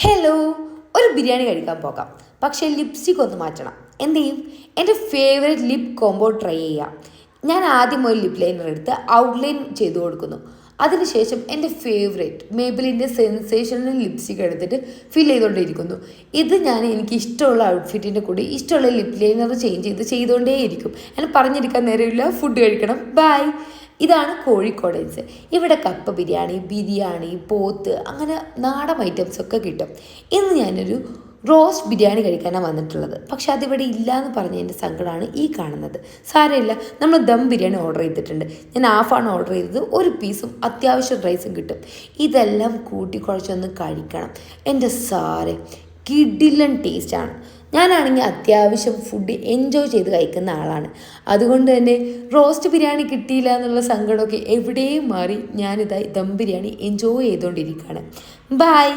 Hello ഒരു ബിരിയാണി കഴിക്കാൻ പോകാം. പക്ഷേ ലിപ്സ്റ്റിക് ഒന്ന് മാറ്റണം. എന്ത് ചെയ്യും? എന്റെ ഫേവറേറ്റ് ലിപ് കോംബോ ട്രൈ ചെയ്യാം. ഞാൻ ആദ്യം ഒരു ലിപ് ലൈനർ എടുത്ത് ഔട്ട്ലൈൻ ചെയ്തു കൊടുക്കുന്നു. അതിനുശേഷം എന്റെ ഫേവറേറ്റ് മേബിലിന്റെ സെൻസേഷണൽ ലിപ്സ്റ്റിക് എടുത്തിട്ട് ഫിൽ ചെയ്തുകൊണ്ടേയിരിക്കുന്നു ഇത് ഞാൻ എനിക്ക് ഇഷ്ടമുള്ള ഔട്ട്ഫിറ്റിന്റെ കൂടെ ഇഷ്ടമുള്ള ലിപ് ലൈനർ ചേഞ്ച് ചെയ്ത് ചെയ്തുകൊണ്ടേയിരിക്കും. ഞാൻ പറഞ്ഞിരിക്കാൻ നേരമില്ല. ഫുഡ് കഴിക്കണം. ബൈ ഇതാണ് കോഴിക്കോടൻസ് ഇവിടെ കപ്പ ബിരിയാണി ബിരിയാണി പോത്ത് അങ്ങനെ നാടൻ ഐറ്റംസ് ഒക്കെ കിട്ടും. ഇന്ന് ഞാനൊരു റോസ്റ്റ് ബിരിയാണി കഴിക്കാനാണ് വന്നിട്ടുള്ളത്. പക്ഷെ അതിവിടെ ഇല്ല എന്ന് പറഞ്ഞതിന്റെ സങ്കടമാണ് ഈ കാണുന്നത്. സാരമില്ല നമ്മൾ ദം ബിരിയാണി ഓർഡർ ചെയ്തിട്ടുണ്ട്. ഞാൻ ഹാഫാണ് ഓർഡർ ചെയ്തത്. ഒരു പീസും അത്യാവശ്യം റൈസും കിട്ടും. ഇതെല്ലാം കൂട്ടിക്കുഴച്ചൊന്ന് കഴിക്കണം. എന്റെ സാറെ കിഡിലൻ ടേസ്റ്റാണ് ഞാനാണെങ്കിൽ അത്യാവശ്യം ഫുഡ് എൻജോയ് ചെയ്ത് കഴിക്കുന്ന ആളാണ്. അതുകൊണ്ട് തന്നെ റോസ്റ്റ് ബിരിയാണി കിട്ടിയില്ല എന്നുള്ള സങ്കടമൊക്കെ എവിടെയും മാറി ഞാനിതായി ദം ബിരിയാണി എൻജോയ് ചെയ്തുകൊണ്ടിരിക്കുകയാണ് ബായ്